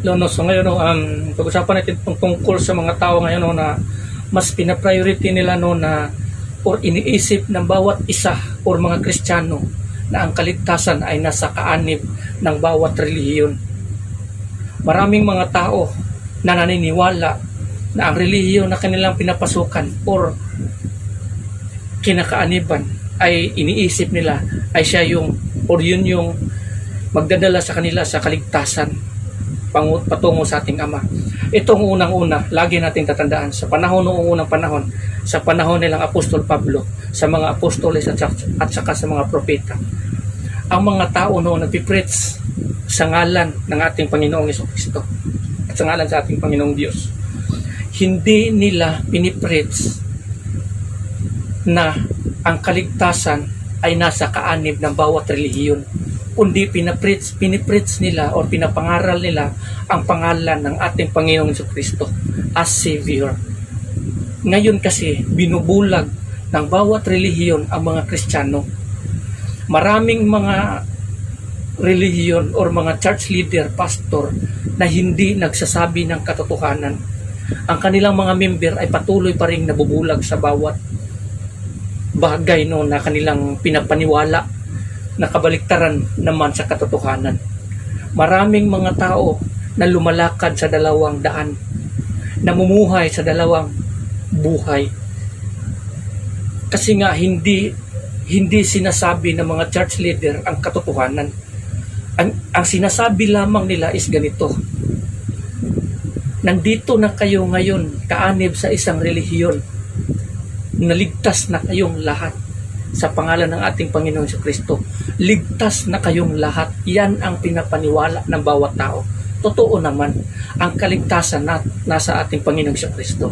Lono, so ngayon, no, um, pag-usapan natin itong tungkol sa mga tao ngayon no, na mas pina-priority nila no, na or iniisip ng bawat isa or mga Kristiyano na ang kaligtasan ay nasa kaanib ng bawat relihiyon. Maraming mga tao na naniniwala na ang relihiyon na kanilang pinapasukan or kinakaaniban ay iniisip nila ay siya yung or yun yung magdadala sa kanila sa kaligtasan patungo sa ating Ama. Itong unang-una, lagi nating tatandaan sa panahon noong unang panahon, sa panahon nilang Apostol Pablo, sa mga apostoles at, at saka sa mga propeta. Ang mga tao noon nagpipreach sa ngalan ng ating Panginoong Yeso Kristo at sa ngalan sa ating Panginoong Diyos. Hindi nila pinipreach na ang kaligtasan ay nasa kaanib ng bawat relihiyon kundi pinapreach, pinipreach nila o pinapangaral nila ang pangalan ng ating Panginoong Kristo as Savior. Ngayon kasi, binubulag ng bawat relihiyon ang mga Kristiyano. Maraming mga relihiyon or mga church leader, pastor na hindi nagsasabi ng katotohanan. Ang kanilang mga member ay patuloy pa rin nabubulag sa bawat bagay no na kanilang pinapaniwala na kabaliktaran naman sa katotohanan. Maraming mga tao na lumalakad sa dalawang daan, namumuhay sa dalawang buhay. Kasi nga hindi hindi sinasabi ng mga church leader ang katotohanan. Ang, ang sinasabi lamang nila is ganito. Nandito na kayo ngayon, kaanib sa isang relihiyon. Naligtas na kayong lahat sa pangalan ng ating Panginoon sa Kristo. Ligtas na kayong lahat. Yan ang pinapaniwala ng bawat tao. Totoo naman, ang kaligtasan na, nasa ating Panginoon sa Kristo.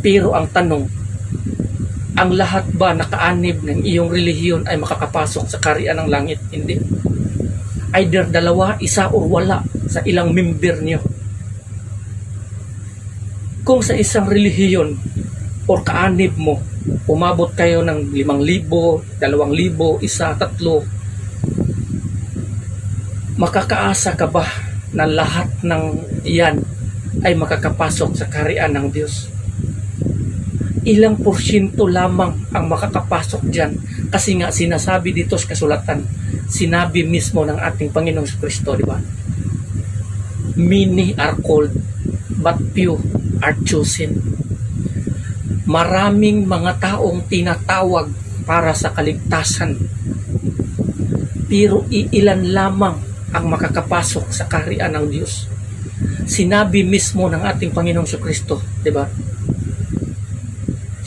Pero ang tanong, ang lahat ba nakaanib ng iyong relihiyon ay makakapasok sa karian ng langit? Hindi. Either dalawa, isa o wala sa ilang member niyo. Kung sa isang relihiyon or kaanib mo, umabot kayo ng 5,000, 2,000, isa, tatlo, makakaasa ka ba na lahat ng iyan ay makakapasok sa karian ng Diyos? Ilang porsyento lamang ang makakapasok dyan kasi nga sinasabi dito sa kasulatan, sinabi mismo ng ating Panginoong Kristo, di ba? Many are called, but few are chosen maraming mga taong tinatawag para sa kaligtasan. Pero iilan lamang ang makakapasok sa kaharian ng Diyos. Sinabi mismo ng ating Panginoong Kristo, di ba?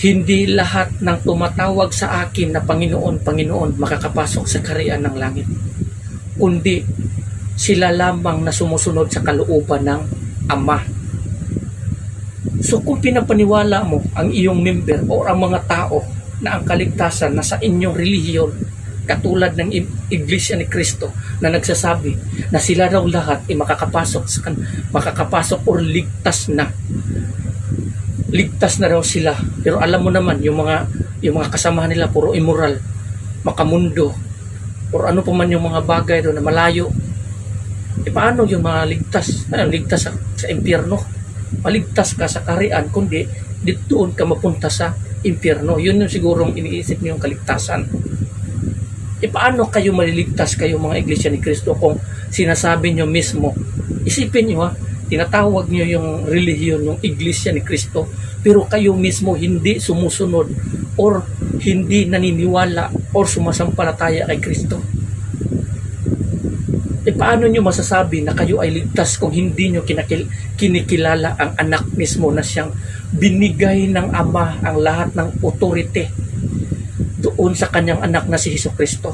Hindi lahat ng tumatawag sa akin na Panginoon, Panginoon makakapasok sa kaharian ng langit. Kundi sila lamang na sumusunod sa kalooban ng Ama. So kung pinapaniwala mo ang iyong member o ang mga tao na ang kaligtasan na sa inyong relihiyon, katulad ng ig- Iglesia ni Kristo na nagsasabi na sila raw lahat ay makakapasok sa makakapasok or ligtas na. Ligtas na raw sila. Pero alam mo naman yung mga yung mga kasamahan nila puro immoral, makamundo, or ano pa man yung mga bagay doon na malayo. E paano yung mga ligtas? Ano, ligtas sa, sa impyerno? Maligtas ka sa karian, kundi doon ka mapunta sa impyerno. Yun yung sigurong iniisip niyong kaligtasan. E paano kayo maliligtas kayo mga iglesia ni Kristo kung sinasabi niyo mismo, isipin niyo ha, tinatawag niyo yung relihiyon, yung iglesia ni Kristo, pero kayo mismo hindi sumusunod or hindi naniniwala or sumasampalataya kay Kristo. E paano nyo masasabi na kayo ay ligtas kung hindi nyo kinakil, kinikilala ang anak mismo na siyang binigay ng Ama ang lahat ng authority doon sa kanyang anak na si Hesus Kristo.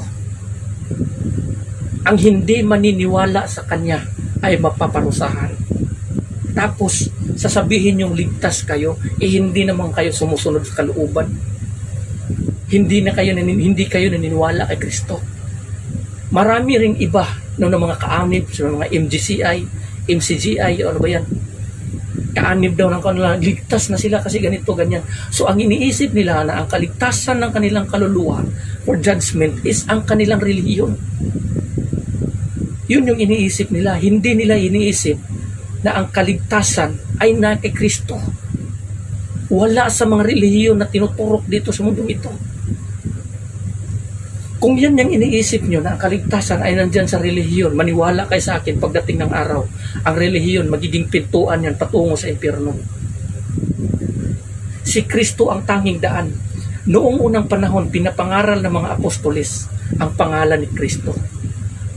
Ang hindi maniniwala sa kanya ay mapaparusahan. Tapos, sasabihin yung ligtas kayo, eh hindi naman kayo sumusunod sa kalooban. Hindi na kayo hindi kayo naniniwala kay Kristo. Marami ring iba no, ng mga kaanib sa mga MGCI, MCGI, ano ba yan? Kaanib daw ng kanila, ligtas na sila kasi ganito, ganyan. So ang iniisip nila na ang kaligtasan ng kanilang kaluluwa for judgment is ang kanilang relihiyon. Yun yung iniisip nila. Hindi nila iniisip na ang kaligtasan ay na kay Kristo. Wala sa mga relihiyon na tinuturok dito sa mundong ito. Kung yan yung iniisip nyo na ang kaligtasan ay nandyan sa relihiyon, maniwala kayo sa akin pagdating ng araw, ang relihiyon magiging pintuan yan patungo sa impyerno. Si Kristo ang tanging daan. Noong unang panahon, pinapangaral ng mga apostolis ang pangalan ni Kristo.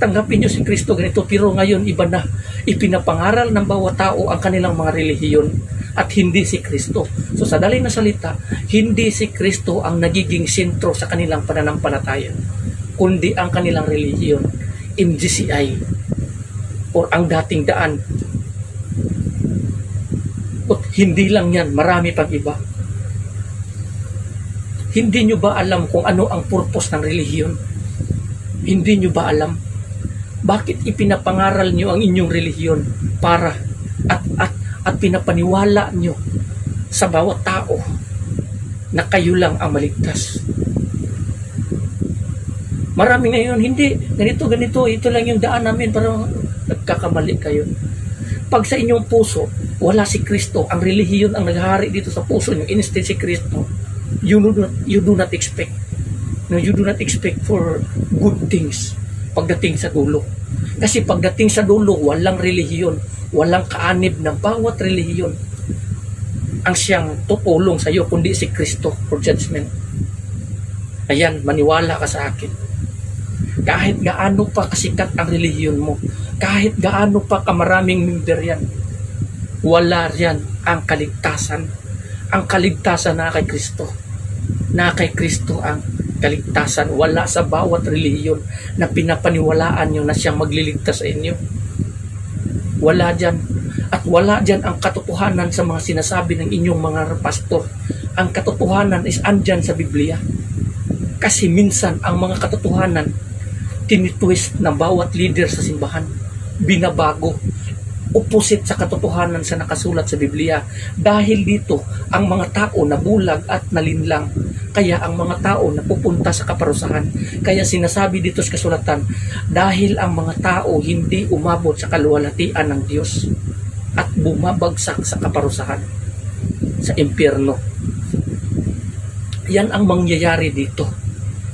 Tanggapin nyo si Kristo ganito, pero ngayon iba na. Ipinapangaral ng bawat tao ang kanilang mga relihiyon at hindi si Kristo. So sa dali na salita, hindi si Kristo ang nagiging sentro sa kanilang pananampalataya, kundi ang kanilang relihiyon, MGCI, or ang dating daan. At hindi lang yan, marami pang iba. Hindi nyo ba alam kung ano ang purpose ng relihiyon? Hindi nyo ba alam? Bakit ipinapangaral nyo ang inyong relihiyon para at, at, at pinapaniwala nyo sa bawat tao na kayo lang ang maligtas? Marami ngayon, hindi, ganito, ganito, ito lang yung daan namin, parang nagkakamali kayo. Pag sa inyong puso, wala si Kristo, ang relihiyon ang naghahari dito sa puso nyo, instead si Kristo, you do not, you do not expect. No, you do not expect for good things pagdating sa dulo. Kasi pagdating sa dulo, walang relihiyon, walang kaanib ng bawat relihiyon ang siyang tutulong sa iyo, kundi si Kristo for judgment. Ayan, maniwala ka sa akin. Kahit gaano pa kasikat ang relihiyon mo, kahit gaano pa kamaraming member yan, wala riyan ang kaligtasan. Ang kaligtasan na kay Kristo. Na kay Kristo ang kaligtasan. Wala sa bawat relihiyon na pinapaniwalaan nyo na siyang magliligtas sa inyo. Wala dyan. At wala dyan ang katotohanan sa mga sinasabi ng inyong mga pastor. Ang katotohanan is andyan sa Biblia. Kasi minsan ang mga katotohanan tinitwist ng bawat leader sa simbahan. Binabago. Opposite sa katotohanan sa nakasulat sa Biblia. Dahil dito, ang mga tao na bulag at nalinlang. Kaya ang mga tao na pupunta sa kaparusahan. Kaya sinasabi dito sa kasulatan, dahil ang mga tao hindi umabot sa kaluwalhatian ng Diyos at bumabagsak sa kaparusahan sa impyerno. Yan ang mangyayari dito.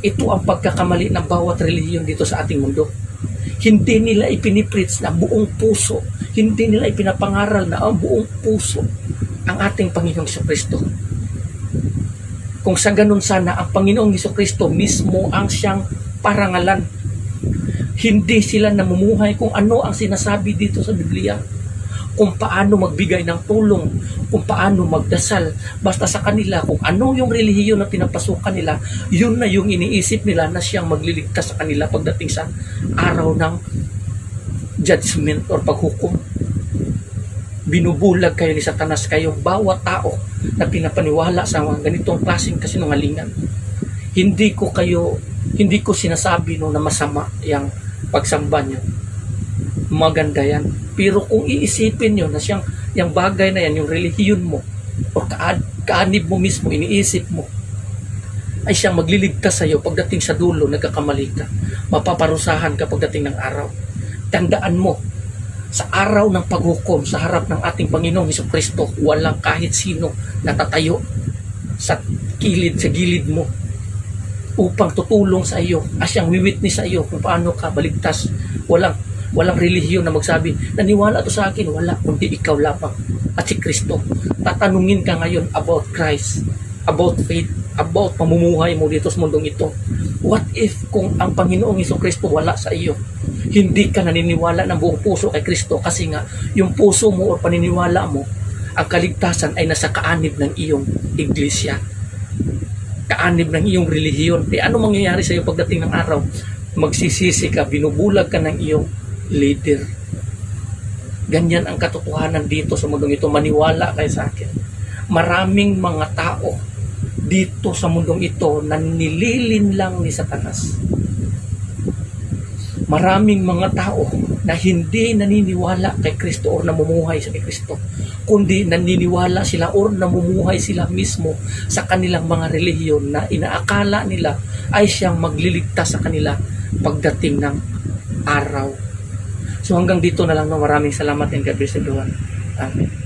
Ito ang pagkakamali ng bawat relihiyon dito sa ating mundo. Hindi nila ipinipreach na buong puso. Hindi nila ipinapangaral na ang buong puso ang ating Panginoong Kristo. Kung sa ganun sana, ang Panginoong Kristo mismo ang siyang parangalan. Hindi sila namumuhay kung ano ang sinasabi dito sa Biblia kung paano magbigay ng tulong, kung paano magdasal. Basta sa kanila, kung ano yung relihiyon na pinapasukan nila, yun na yung iniisip nila na siyang magliligtas sa kanila pagdating sa araw ng judgment or paghukom. Binubulag kayo ni Satanas kayo, bawat tao na pinapaniwala sa mga ganitong klaseng kasinungalingan. Hindi ko kayo, hindi ko sinasabi no na masama yung pagsamba niyo maganda yan. Pero kung iisipin nyo na siyang yung bagay na yan, yung relihiyon mo, o ka kaanib mo mismo, iniisip mo, ay siyang magliligtas sa iyo pagdating sa dulo, nagkakamali ka. Mapaparusahan ka pagdating ng araw. Tandaan mo, sa araw ng paghukom sa harap ng ating Panginoong Heso Kristo, walang kahit sino natatayo sa kilid, sa gilid mo upang tutulong sa iyo as siyang wiwitness sa iyo kung paano ka baligtas. Walang Walang relihiyon na magsabi, naniwala to sa akin. Wala, kundi ikaw lamang at si Kristo. Tatanungin ka ngayon about Christ, about faith, about pamumuhay mo dito sa mundong ito. What if kung ang Panginoong Iso Kristo wala sa iyo? Hindi ka naniniwala ng buong puso kay Kristo kasi nga yung puso mo o paniniwala mo, ang kaligtasan ay nasa kaanib ng iyong iglesia. Kaanib ng iyong relihiyon. E ano mangyayari sa iyo pagdating ng araw? Magsisisi ka, binubulag ka ng iyong leader. Ganyan ang katotohanan dito sa mundong ito. Maniwala kayo sa akin. Maraming mga tao dito sa mundong ito na nililin lang ni Satanas. Maraming mga tao na hindi naniniwala kay Kristo or namumuhay sa kay Kristo, kundi naniniwala sila or namumuhay sila mismo sa kanilang mga relihiyon na inaakala nila ay siyang magliligtas sa kanila pagdating ng araw So hanggang dito na lang no. Maraming salamat and God bless everyone. Amen.